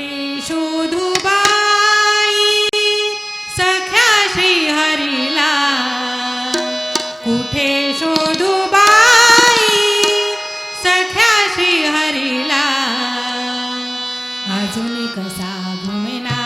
श्री सख्या श्री हरिला. कुठे शोधुबाई सख्या श्री हरिला? अजून कसा घुमेना?